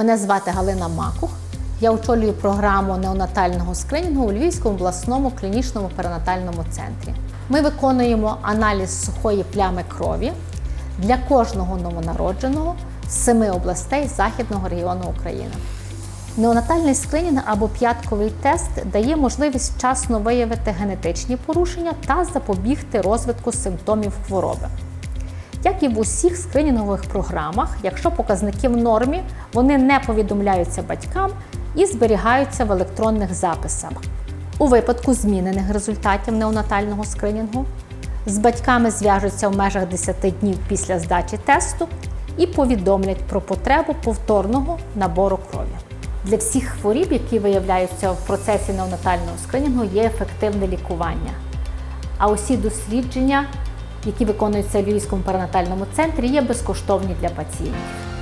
Мене звати Галина Макух. Я очолюю програму неонатального скринінгу у Львівському обласному клінічному перинатальному центрі. Ми виконуємо аналіз сухої плями крові для кожного новонародженого з семи областей Західного регіону України. Неонатальний скринінг або п'ятковий тест дає можливість вчасно виявити генетичні порушення та запобігти розвитку симптомів хвороби. Як і в усіх скринінгових програмах, якщо показники в нормі, вони не повідомляються батькам і зберігаються в електронних записах. У випадку змінених результатів неонатального скринінгу з батьками зв'яжуться в межах 10 днів після здачі тесту і повідомлять про потребу повторного набору крові. Для всіх хворіб, які виявляються в процесі неонатального скринінгу, є ефективне лікування. А усі дослідження, які виконуються в Львівському перинатальному центрі, є безкоштовні для пацієнтів.